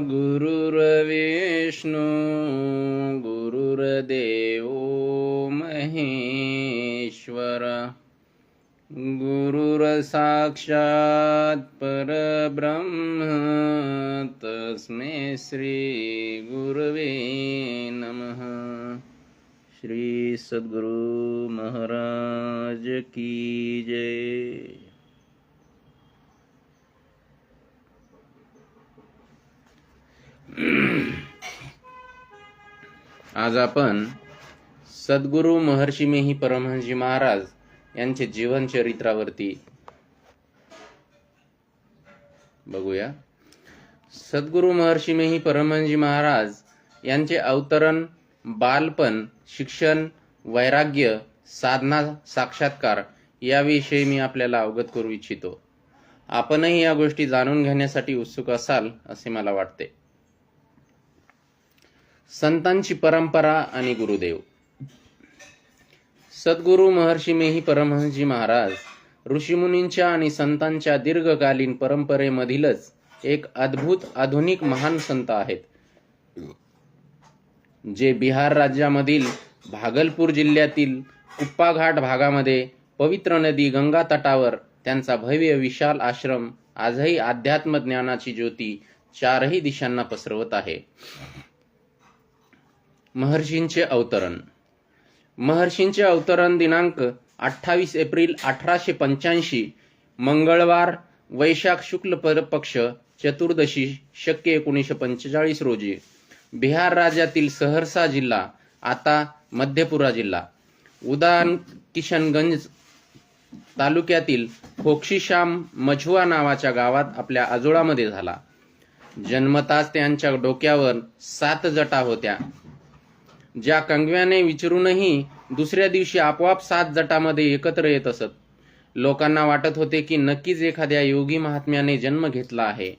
गुरुर्विष्णु गुरुर्देव महेश्वर। गुरुर्साक्षात् परब्रह्म तस्मै श्री गुरवे नमः। श्री सद्गुरु महाराज की जय। आज आपण सद्गुरु महर्षी मेही परमहंसजी महाराज यांचे जीवन चरित्रावरती बघूया. सद्गुरु महर्षी मेही परमहंसजी महाराज यांचे अवतरण बालपण शिक्षण वैराग्य साधना साक्षात्कार याविषयी मी आपल्याला अवगत करू इच्छितो. आपणही या गोष्टी जाणून घेण्यासाठी उत्सुक असाल असे मला वाटते. संतांची परंपरा आणि गुरुदेव. सद्गुरु महर्षी मेही परमहंसजी महाराज ऋषीमुनींच्या आणि संतांच्या दीर्घकालीन परंपरेमधीलच एक अद्भुत आधुनिक महान संत आहेत. जे बिहार राज्यामधील भागलपूर जिल्ह्यातील कुप्पाघाट भागामध्ये पवित्र नदी गंगा तटावर त्यांचा भव्य विशाल आश्रम आजही अध्यात्म ज्ञानाची ज्योती चारही दिशांना पसरवत आहे. महर्षींचे अवतरण. महर्षींचे अवतरण दिनांक अठ्ठावीस एप्रिल अठराशे पंच्याऐंशी मंगळवार वैशाख शुक्ल पक्ष चतुर्दशी शक्य एकोणीसशे पंचेचाळीस रोजी. बिहार राज्यातील सहरसा जिल्हा आता मध्यपुरा जिल्हा. उदान किशनगंज तालुक्यातील खोक्षीश्याम मझुआ नावाच्या गावात आपल्या आजोळामध्ये झाला. जन्मताच त्यांच्या डोक्यावर सात जटा होत्या. ज्या कंगव्याने विचारूनही दुसऱ्या दिवशी आपोआप सात जटामध्ये एकत्र येत असत. लोकांना वाटत होते की नक्कीच एखाद्या योगी महात्म्याने जन्म घेतला आहे.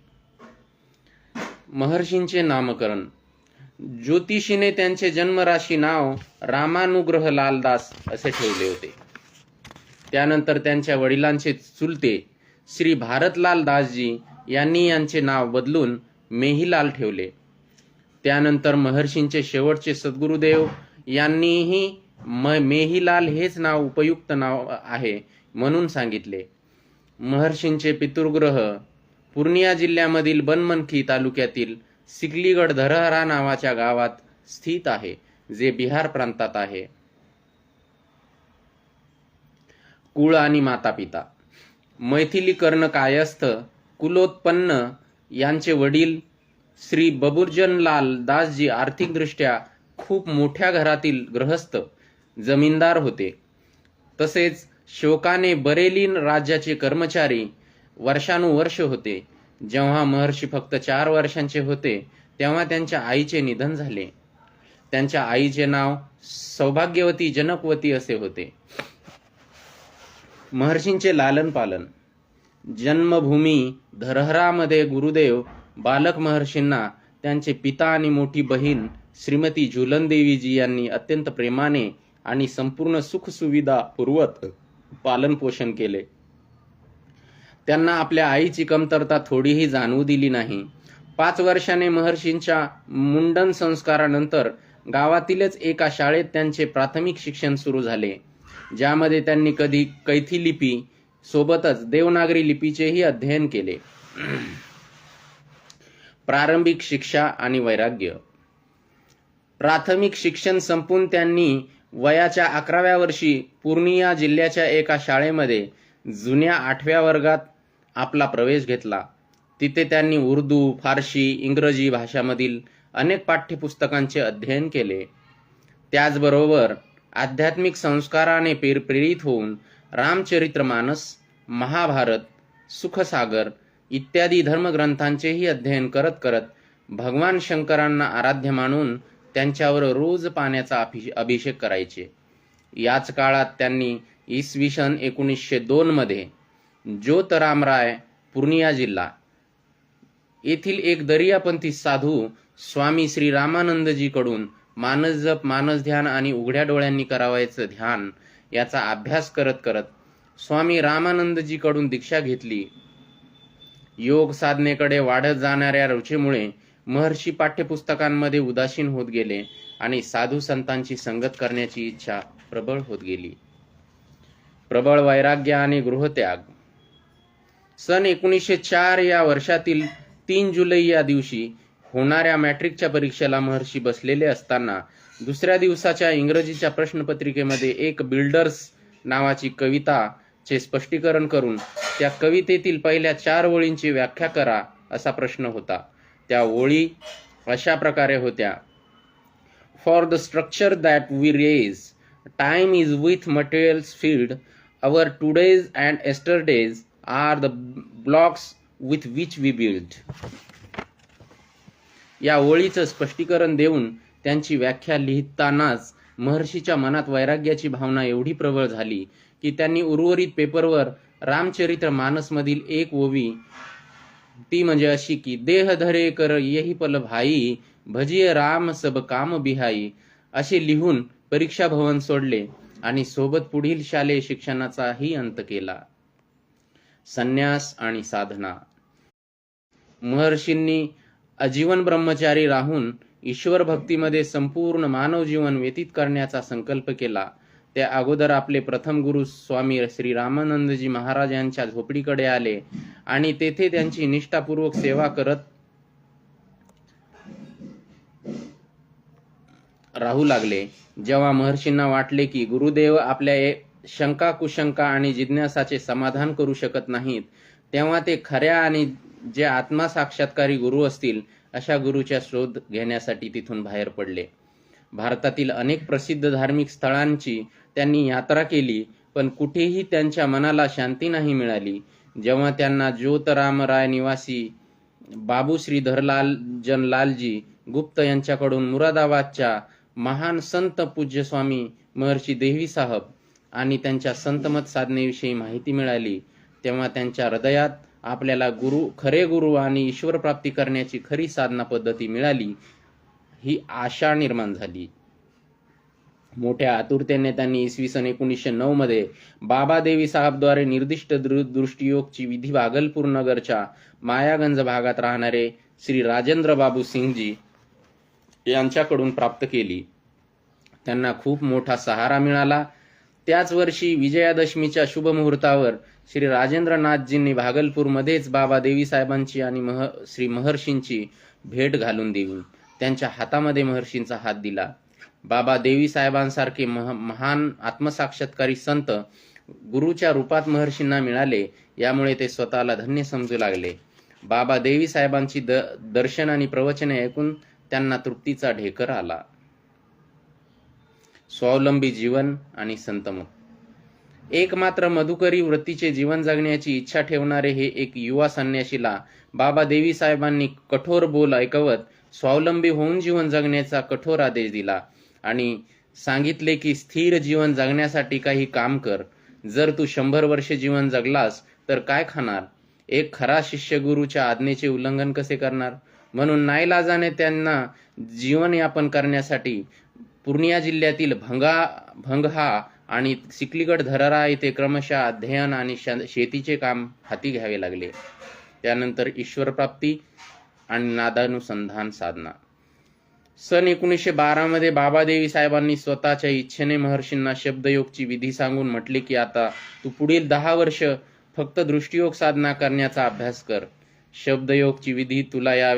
महर्षींचे नामकरण. ज्योतिषीने त्यांचे जन्मराशी नाव रामानुग्रह लालदास असे ठेवले होते. त्यानंतर त्यांच्या वडिलांचे चुलते श्री भारतलाल दासजी यांनी यांचे नाव बदलून मेहीलाल ठेवले. त्यानंतर महर्षींचे शेवटचे सद्गुरुदेव यांनीही म मेहीलाल हेच नाव उपयुक्त नाव आहे म्हणून सांगितले. महर्षींचे पितृग्रह पूर्णिया जिल्ह्यामधील बनमनखी तालुक्यातील सिकलीगड धरहरा नावाच्या गावात स्थित आहे जे बिहार प्रांतात आहे. कुळ आणि माता पिता मैथिली कर्ण कायस्थ कुलोत्पन्न यांचे वडील श्री बबुर्जनलाल दासजी आर्थिकदृष्ट्या खूप मोठ्या घरातील गृहस्थ जमीनदार होते. तसेच शोकाने बरेलीन राज्याचे कर्मचारी वर्षानुवर्ष होते. जेव्हा महर्षी फक्त चार वर्षांचे होते तेव्हा त्यांच्या आईचे निधन झाले. त्यांच्या आईचे नाव सौभाग्यवती जनकवती असे होते. महर्षींचे लालन पालन. जन्मभूमी धरहरामध्ये गुरुदेव बालक महर्षींना त्यांचे पिता आणि मोठी बहीण श्रीमती झुलनदेवीजी यांनी अत्यंत प्रेमाने आणि संपूर्ण सुखसुविधा पुरवत पालन पोषण केले. त्यांना आपल्या आईची कमतरता थोडीही जाणवू दिली नाही. पाच वर्षाने महर्षींच्या मुंडन संस्कारानंतर गावातीलच एका शाळेत त्यांचे प्राथमिक शिक्षण सुरू झाले ज्यामध्ये त्यांनी कधी कैथी लिपी सोबतच देवनागरी लिपीचेही अध्ययन केले. प्रारंभिक शिक्षा आणि वैराग्य. प्राथमिक शिक्षण संपून त्यांनी वयाच्या अकराव्या वर्षी पूर्णिया जिल्ह्याच्या एका शाळेमध्ये जुन्या आठव्या वर्गात आपला प्रवेश घेतला. तिथे त्यांनी उर्दू फारशी इंग्रजी भाषामधील अनेक पाठ्यपुस्तकांचे अध्ययन केले. त्याचबरोबर आध्यात्मिक संस्काराने प्रेरित होऊन रामचरित्रमानस महाभारत सुखसागर इत्यादी धर्मग्रंथांचेही अध्ययन करत करत भगवान शंकरांना आराध्य मानून त्यांच्यावर रोज पाण्याचा अभिषेक करायचे. याच काळात त्यांनी इसवी सन एकोणीसशे दोनमध्ये ज्योतरामराय पूर्णिया जिल्हा येथील एक दर्यापंथी साधू स्वामी श्री रामानंदजीकडून मानस जप मानस ध्यान आणि उघड्या डोळ्यांनी करावायचं ध्यान याचा अभ्यास करत करत स्वामी रामानंदजीकडून दीक्षा घेतली. योग साधनेकडे वाढत जाणाऱ्या रुचीमुळे महर्षी पाठ्यपुस्तकांमध्ये उदासीन होत गेले आणि साधू संतांची संगत करण्याची इच्छा प्रबळ होत गेली. प्रबळ वैराग्य आणि गृहत्याग. सन एकोणीसशे चार या वर्षातील तीन जुलै या दिवशी होणाऱ्या मॅट्रिकच्या परीक्षेला महर्षी बसलेले असताना दुसऱ्या दिवसाच्या इंग्रजीच्या प्रश्नपत्रिकेमध्ये एक बिल्डर्स नावाची कविता चे स्पष्टीकरण करून त्या कवितेतील पहिल्या चार ओळींची व्याख्या करा असा प्रश्न होता. त्या ओळी अशा प्रकारे होत्या. For the structure that we raise time is with materials filled our todays and yesterdays are the blocks with which we build या ओळीचं स्पष्टीकरण देऊन त्यांची व्याख्या लिहितानाच महर्षीच्या मनात वैराग्याची भावना एवढी प्रबळ झाली की त्यांनी उर्वरित पेपरवर रामचरित्र मानसमधील एक ओवी ती म्हणजे अशी की देह धरे कर येही पल भाई भजिय राम सब काम बिहाई असे लिहून परीक्षा भवन सोडले आणि सोबत पुढील शालेय शिक्षणाचाही अंत केला. संन्यास आणि साधना. महर्षींनी आजीवन ब्रह्मचारी राहून ईश्वर भक्तीमध्ये संपूर्ण मानव जीवन व्यतीत करण्याचा संकल्प केला. त्या अगोदर आपले प्रथम गुरु स्वामी श्री रामानंदजी महाराज यांच्या झोपडीकडे आले आणि तेथे त्यांची निष्ठापूर्वक सेवा करत राहू लागले. जेव्हा महर्षींना वाटले की गुरुदेव आपल्या शंका कुशंका आणि जिज्ञासाचे समाधान करू शकत नाहीत तेव्हा ते खऱ्या आणि जे आत्मा साक्षात्कारी गुरु असतील अशा गुरुच्या शोध घेण्यासाठी तिथून बाहेर पडले. भारतातील अनेक प्रसिद्ध धार्मिक स्थळांची त्यांनी यात्रा केली पण कुठेही त्यांच्या मनाला शांती नाही मिळाली. जेव्हा त्यांना ज्योतराम राय निवासी बाबू श्रीधरलाल जनलालजी गुप्त यांच्याकडून मुरादाबादच्या महान संत पूज्य स्वामी महर्षी देवी साहब आणि त्यांच्या संतमत साधनेविषयी माहिती मिळाली तेव्हा त्यांच्या हृदयात आपल्याला गुरु खरे गुरु आणि ईश्वर प्राप्ती करण्याची खरी साधना पद्धती मिळाली ही आशा निर्माण झाली. मोठ्या आतुरतेने त्यांनी इसवी सन एकोणीसशे नऊ मध्ये बाबा देवी साहेबद्वारे निर्दिष्ट दृ- दृष्टियोगची विधी भागलपूर नगरच्या मायागंज भागात राहणारे श्री राजेंद्र बाबू सिंगजी यांच्याकडून प्राप्त केली. त्यांना खूप मोठा सहारा मिळाला. त्याच वर्षी विजयादशमीच्या शुभ मुहूर्तावर श्री राजेंद्रनाथजींनी भागलपूरमध्येच बाबा देवी साहेबांची आणि मह श्री महर्षींची भेट घालून देऊन त्यांच्या हातामध्ये महर्षींचा हात दिला. बाबा देवी साहेबांसारखे मह महान आत्मसाक्षात्कारी संत गुरुच्या रूपात महर्षींना मिळाले यामुळे ते स्वतःला धन्य समजू लागले. बाबा देवी साहेबांची द दर्शन आणि प्रवचने ऐकून त्यांना तृप्तीचा ढेकर आला. स्वावलंबी जीवन आणि संतमत एक मात्र मधुकरी वृत्तीचे जीवन जगण्याची इच्छा ठेवणारे हे एक युवा संन्याशीला बाबा देवी साहेबांनी कठोर बोल ऐकवत स्वावलंबी होऊन जीवन जगण्याचा कठोर आदेश दिला आणि सांगितले की स्थिर जीवन जगण्यासाठी काही काम कर. जर तू शंभर वर्षे जीवन जगलास तर काय खाणार? एक खरा शिष्य गुरुच्या आज्ञेचे उल्लंघन कसे करणार? म्हणून नाईलाजाने त्यांना जीवनयापन करण्यासाठी पूर्णिया जिल्ह्यातील भंगा भंगहा आणि सिकलीगड धरारा येथे क्रमशः अध्ययन आणि शेतीचे काम हाती घ्यावे लागले. त्यानंतर ईश्वरप्राप्ती आणि नादानुसंधान साधना. सन एकोणीसशे बारा मध्ये बाबादेवी साहेबांनी स्वतःच्या इच्छेने महर्षींना शब्दयोगची विधी सांगून म्हटले की आता तू पुढील दहा वर्ष फक्त दृष्टियोग साधना करण्याचा अभ्यास कर. शब्दयोगची विधी तुला या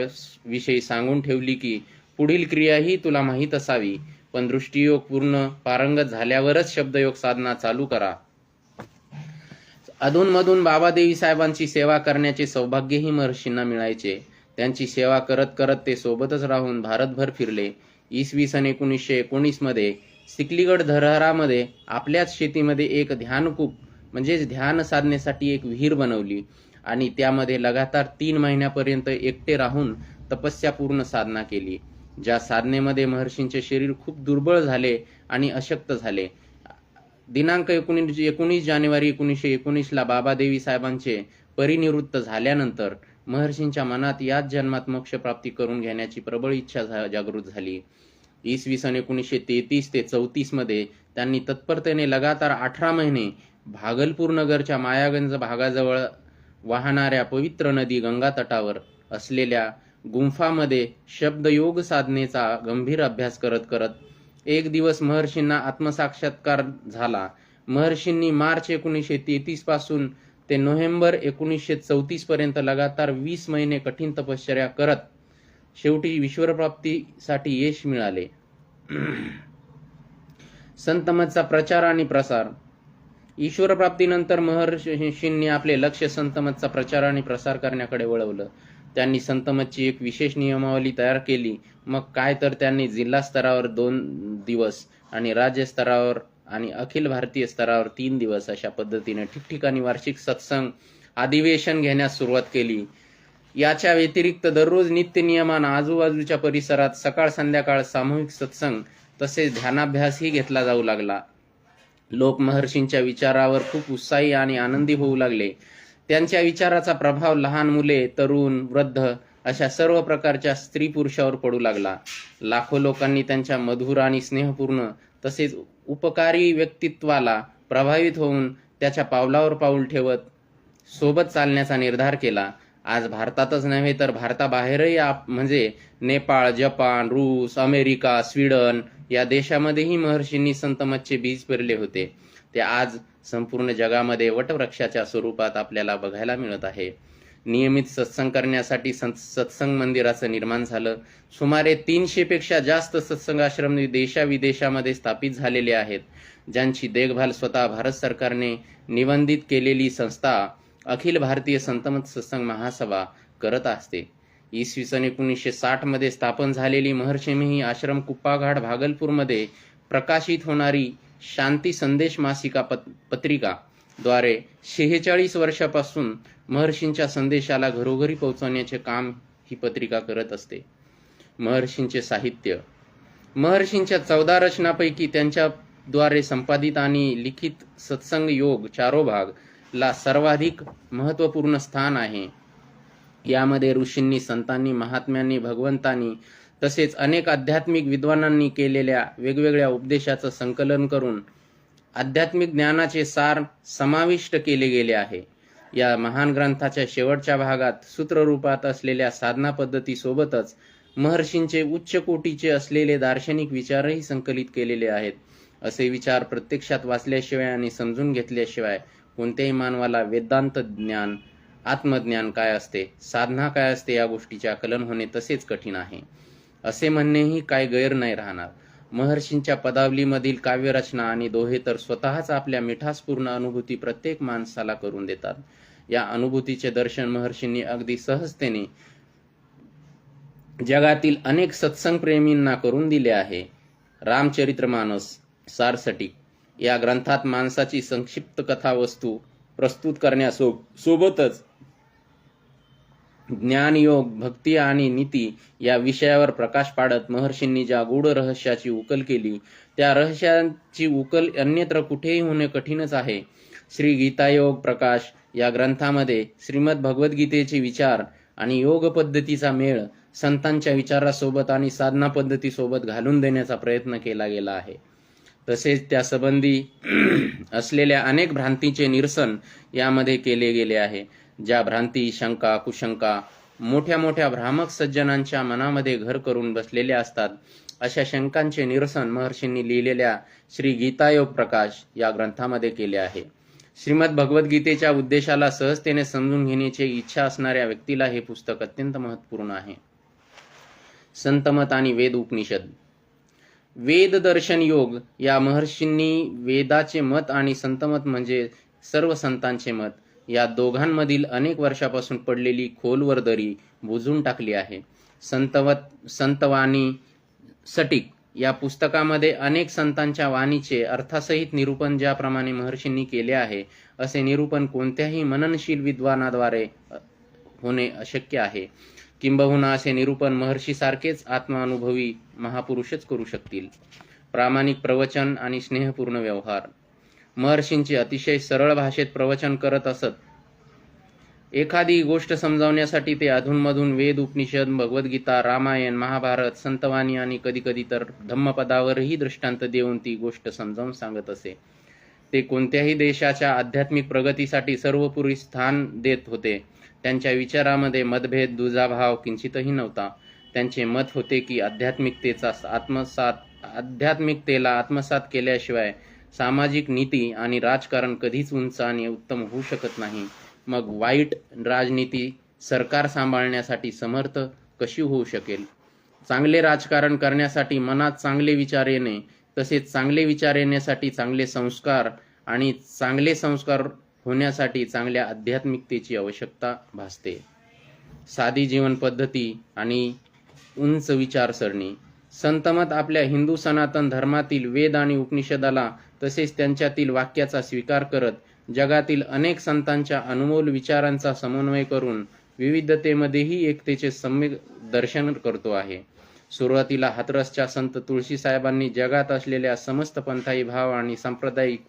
विषयी सांगून ठेवली की पुढील क्रियाही तुला माहीत असावी. पण दृष्टियोग पूर्ण पारंगत झाल्यावरच शब्दयोग साधना चालू करा. अधूनमधून बाबादेवी साहेबांची सेवा करण्याचे सौभाग्यही महर्षींना मिळायचे. त्यांची सेवा करत करत ते सोबतच राहून भारतभर फिरले. इसवी सन एकोणीसशे एकोणीसमध्ये सिकलीगड धरहरामध्ये आपल्याच शेतीमध्ये एक ध्यानकूप म्हणजेच ध्यान साधनेसाठी एक विहीर बनवली आणि त्यामध्ये लगातार तीन महिन्यापर्यंत एकटे राहून तपस्यापूर्ण साधना केली. ज्या साधनेमध्ये महर्षींचे शरीर खूप दुर्बळ झाले आणि अशक्त झाले. दिनांक एकोणीस एकोणीस जानेवारी एकोणीसशे एकोणीसला बाबादेवी साहेबांचे परिनिवृत्त झाल्यानंतर महर्षींच्या मनात याच जन्मात मोक्ष प्राप्ती करून घेण्याची प्रबळ इच्छा जागृत झाली. इसवी सन एकोणीसशे तेहतीस ते चौतीसमध्ये त्यांनी तत्परतेने लगातार अठरा महिने भागलपूर नगरच्या मायागंज भागाजवळ वाहणाऱ्या पवित्र नदी गंगा तटावर असलेल्या गुंफामध्ये शब्दयोग साधनेचा गंभीर अभ्यास करत करत एक दिवस महर्षींना आत्मसाक्षात्कार झाला. महर्षींनी मार्च एकोणीसशे तेहतीसपासून ते नोव्हेंबर एकोणीसशे चौतीस पर्यंत लगातार वीस महिने कठीण तपश्चर्या करत शेवटी ईश्वरप्राप्तीसाठी यश मिळाले. संतमतचा प्रचार आणि प्रसार. ईश्वरप्राप्तीनंतर महर्षींनी आपले लक्ष संतमतचा प्रचार आणि प्रसार करण्याकडे वळवलं. त्यांनी संतमतची एक विशेष नियमावली तयार केली. मग काय तर त्यांनी जिल्हा स्तरावर दोन दिवस आणि राज्य स्तरावर आणि अखिल भारतीय स्तरावर तीन दिवस अशा पद्धतीने ठिकठिकाणी वार्षिक सत्संग अधिवेशन घेण्यास सुरुवात केली. याच्या व्यतिरिक्त दररोज नित्य नियमान आजूबाजूच्या परिसरात सकाळ संध्याकाळ सामूहिक सत्संग तसेच ध्यानाभ्यासही घेतला जाऊ लागला. लोक महर्षींच्या विचारावर खूप उत्साही आणि आनंदी होऊ लागले. त्यांच्या विचाराचा प्रभाव लहान मुले तरुण वृद्ध अशा सर्व प्रकारच्या स्त्री पुरुषावर पडू लागला. लाखो लोकांनी त्यांच्या मधुर आणि स्नेहपूर्ण तसेच उपकारी व्यक्तित्वाला प्रभावित होऊन त्याच्या पावलावर पाऊल ठेवत सोबत चालण्याचा निर्धार केला. आज भारतातच नव्हे तर भारताबाहेरही आप म्हणजे नेपाळ जपान रूस अमेरिका स्वीडन या देशामध्येही महर्षींनी संतमतचे बीज पेरले होते. ते आज संपूर्ण जगामध्ये वटवृक्षाच्या स्वरूपात आपल्याला बघायला मिळत आहे. नियमित सत्संग करण्यासाठी सत्संग मंदिराचं निर्माण झालं. सुमारे तीनशेपेक्षा जास्त जास्त सत्संगाश्रम देशाविदेशामध्ये स्थापित झालेले आहेत. ज्यांची देखभाल स्वतः भारत सरकारने निबंधित केलेली संस्था अखिल भारतीय संतमत सत्संग महासभा करत असते. इसवी सन एकोणीसशे साठमध्ये स्थापन झालेली महर्षिमेही आश्रम कुप्पाघाट भागलपूरमध्ये प्रकाशित होणारी शांती संदेश मासिका पत- पत्रिका द्वारे शेहेचाळीस वर्षापासून महर्षींच्या संदेशाला घरोघरी पोहोचवण्याचे काम ही पत्रिका करत असते. महर्षींचे साहित्य. महर्षींच्या चौदा रचनापैकी त्यांच्याद्वारे संपादित आणि लिखित सत्संग योग चारोभाग ला सर्वाधिक महत्त्वपूर्ण स्थान आहे. यामध्ये ऋषींनी संतांनी महात्म्यांनी भगवंतांनी तसेच अनेक आध्यात्मिक विद्वानांनी केलेल्या वेगवेगळ्या उपदेशाचं संकलन करून आध्यात्मिक ज्ञानाचे सार समाविष्ट केले गेले आहे. या महान ग्रंथाच्या शेवटच्या भागात सूत्ररूपात असलेल्या साधना पद्धतीसोबतच महर्षींचे उच्च कोटीचे असलेले दार्शनिक विचारही संकलित केलेले आहेत. असे विचार प्रत्यक्षात वाचल्याशिवाय आणि समजून घेतल्याशिवाय कोणत्याही मानवाला वेदांत ज्ञान आत्मज्ञान काय असते साधना काय असते या गोष्टीचे आकलन होणे तसेच कठीण आहे. असे म्हणणेही काय गैर नाही राहणार. महर्षींच्या पदावलीमधील काव्यरचना आणि दोहे तर स्वतःच आपल्या मिठासपूर्ण अनुभूती प्रत्येक माणसाला करून देतात. या अनुभूतीचे दर्शन महर्षींनी अगदी सहजतेने जगातील अनेक सत्संग प्रेमींना करून दिले आहे. रामचरित्रमानस सारसटी या ग्रंथात माणसाची संक्षिप्त कथा वस्तू प्रस्तुत करण्यासोबतच ज्ञानयोग भक्ती आणि नीती या विषयावर प्रकाश पाडत महर्षींनी ज्या गूढ रहस्याची उकल केली त्या रहस्याची उकल अन्यत्र कुठेही होणे कठीणच आहे. श्री गीतायोग प्रकाश या ग्रंथामध्ये श्रीमद भगवद्गीतेचे विचार आणि योग पद्धतीचा मेळ संतांच्या विचारासोबत आणि साधना पद्धतीसोबत घालून देण्याचा प्रयत्न केला गेला आहे. तसेच त्या संबंधी असलेल्या अनेक भ्रांतीचे निरसन यामध्ये केले गेले आहे. ज्या भ्रांती शंका कुशंका मोठ्या मोठ्या भ्रामक सज्जनांच्या मनामध्ये घर करून बसलेल्या असतात अशा शंकांचे निरसन महर्षींनी लिहिलेल्या श्री गीतायोग प्रकाश या ग्रंथामध्ये केले आहे. श्रीमद भगवद्गीतेच्या उद्देशाला सहजतेने समजून घेण्याची इच्छा असणाऱ्या व्यक्तीला हे पुस्तक अत्यंत महत्त्वपूर्ण आहे. संतमत आणि वेद उपनिषद वेद दर्शन योग या महर्षींनी वेदाचे मत आणि संतमत म्हणजे सर्व संतांचे मत या दोघांमधील अनेक वर्षापासून पडलेली खोलवर दरी बुजून टाकली आहे. संतवत संतवाणी सटीक या पुस्तकामध्ये अनेक संतांच्या वाणीचे अर्थासहित निरूपण ज्याप्रमाणे महर्षींनी केले आहे असे निरूपण कोणत्याही मननशील विद्वानाद्वारे होणे अशक्य आहे. किंबहुना असे निरूपण महर्षीसारखेच आत्मानुभवी महापुरुषच करू शकतील. प्रामाणिक प्रवचन आणि स्नेहपूर्ण व्यवहार. महर्षींचे अतिशय सरळ भाषेत प्रवचन करत असत. एखादी गोष्ट समजावण्यासाठी ते अधूनमधून वेद उपनिषद भगवद्गीता रामायण महाभारत संतवाणी आणि कधीकधी तर धम्मपदावरही दृष्टांत देऊन ती गोष्ट समजावून सांगत असे. ते कोणत्याही देशाच्या आध्यात्मिक प्रगतीसाठी सर्वपुरी स्थान देत होते. त्यांच्या विचारामध्ये मतभेद दुजाभाव किंचितही नव्हता. त्यांचे मत होते की आध्यात्मिकतेचा आत्मसात आध्यात्मिकतेला आत्मसात केल्याशिवाय सामाजिक नीती आणि राजकारण कधीच उंच आणि उत्तम होऊ शकत नाही. मग वाईट राजनीती सरकार सांभाळण्यासाठी समर्थ कशी होऊ शकेल? चांगले राजकारण करण्यासाठी मनात चांगले विचार येणे तसेच चांगले विचार येण्यासाठी चांगले संस्कार आणि चांगले संस्कार होण्यासाठी चांगल्या आध्यात्मिकतेची आवश्यकता भासते. साधी जीवन पद्धती आणि उंच विचारसरणी. संतमत आपल्या हिंदू सनातन धर्मातील वेद आणि उपनिषदाला तसेच त्यांच्यातील वाक्याचा स्वीकार करत जगातील अनेक संतांच्या अनमोल विचारांचा समन्वय करून विविधतेमध्येही एकतेचे सम्यक दर्शन करतो आहे. सुरुवातीला हातरसच्या संत तुळशी साहेबांनी जगात असलेल्या समस्त पंथाई भाव आणि सांप्रदायिक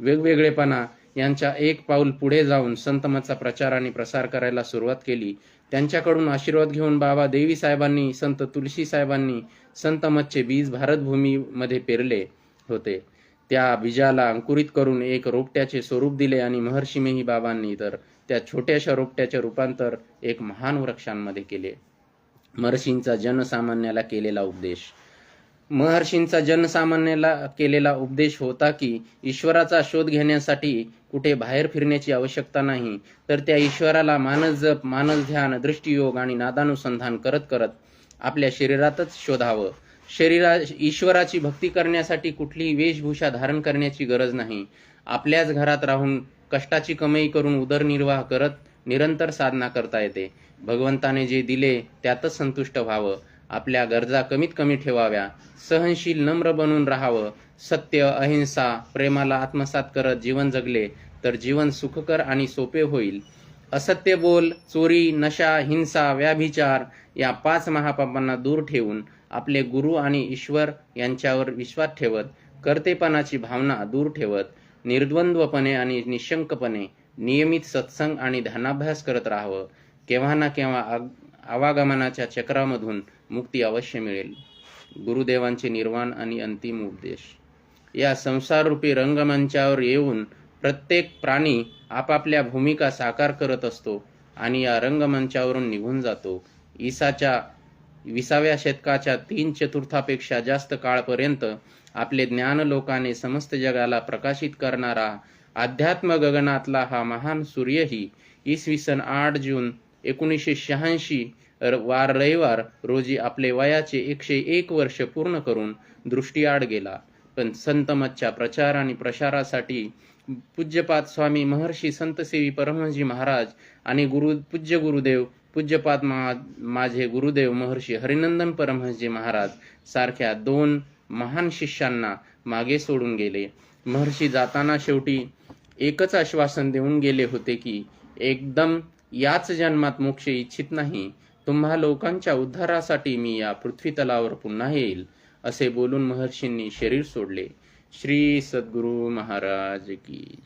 वेगवेगळेपणा यांच्या एक पाऊल पुढे जाऊन संतमतचा प्रचार आणि प्रसार करायला सुरुवात केली. त्यांच्याकडून आशीर्वाद घेऊन बाबा देवी साहेबांनी संत तुलसी साहेबांनी संत मच्छे बीज भारतभूमीमध्ये पेरले होते. त्या बीजाला अंकुरित करून एक रोपट्याचे स्वरूप दिले आणि महर्षी मेही बाबांनी तर त्या छोट्याशा रोपट्याचे रूपांतर एक महान वृक्षांमध्ये केले. महर्षींचा जनसामान्याला केलेला उपदेश. महर्षींचा जनसामान्याला केलेला उपदेश होता की ईश्वराचा शोध घेण्यासाठी कुठे बाहेर फिरण्याची आवश्यकता नाही तर त्या ईश्वराला मानस जप मानस ध्यान दृष्टियोग आणि नादानुसंधान करत करत आपल्या शरीरातच शोधावं. शरीरा ईश्वराची भक्ती करण्यासाठी कुठलीही वेशभूषा धारण करण्याची गरज नाही. आपल्याच घरात राहून कष्टाची कमाई करून उदरनिर्वाह करत निरंतर साधना करता येते. भगवंताने जे दिले त्यातच संतुष्ट व्हावं. आपल्या गरजा कमीत कमी ठेवाव्या. सहनशील नम्र बनून राहावं. सत्य अहिंसा प्रेमाला आत्मसात करत जीवन जगले तर जीवन सुखकर आणि सोपे होईल. असत्य बोल चोरी नशा हिंसा व्याभिचार या पाच महापापांना दूर ठेवून आपले गुरु आणि ईश्वर यांच्यावर विश्वास ठेवत कर्तेपणाची भावना दूर ठेवत निर्द्वंद्वपणे आणि निशंकपणे नियमित सत्संग आणि ध्यानाभ्यास करत राहावं. केव्हा ना केव्हा आग- आवागमनाच्या चक्रामधून मुक्ती अवश्य मिळेल. गुरुदेवांचे निर्वाण आणि अंतिम उपदेश. या संसाररूपी रंगमंचावर येऊन प्रत्येक प्राणी आपापल्या भूमिका साकार करत असतो आणि या रंगमंचावरून निघून जातो. ईसाच्या विसाव्या शतकाच्या तीन चतुर्थापेक्षा जास्त काळपर्यंत आपले ज्ञान लोकाने समस्त जगाला प्रकाशित करणारा अध्यात्म गगनातला हा महान सूर्यही इसवी सन आठ जून एकोणीसशे शहाऐंशी वार रविवार रोजी आपले वयाचे एकशे एक वर्ष पूर्ण करून दृष्टीआड गेला. पण संतमतच्या प्रचार आणि प्रसारासाठी पूज्यपाद स्वामी महर्षी संतसेवी परमजी महाराज आणि गुरु पूज्य गुरुदेव पूज्यपाद मा माझे गुरुदेव महर्षी हरिनंदन परमहंसजी महाराज सारख्या दोन महान शिष्यांना मागे सोडून गेले. महर्षी जाताना शेवटी एकच आश्वासन देऊन गेले होते की एकदम याच जन्मात मोक्ष इच्छित नाही. तुम्हा लोकांच्या उद्धारासाठी मी या पृथ्वी तलावर पुन्हा येईल असे बोलून महर्षींनी शरीर सोडले. श्री सद्गुरु महाराज की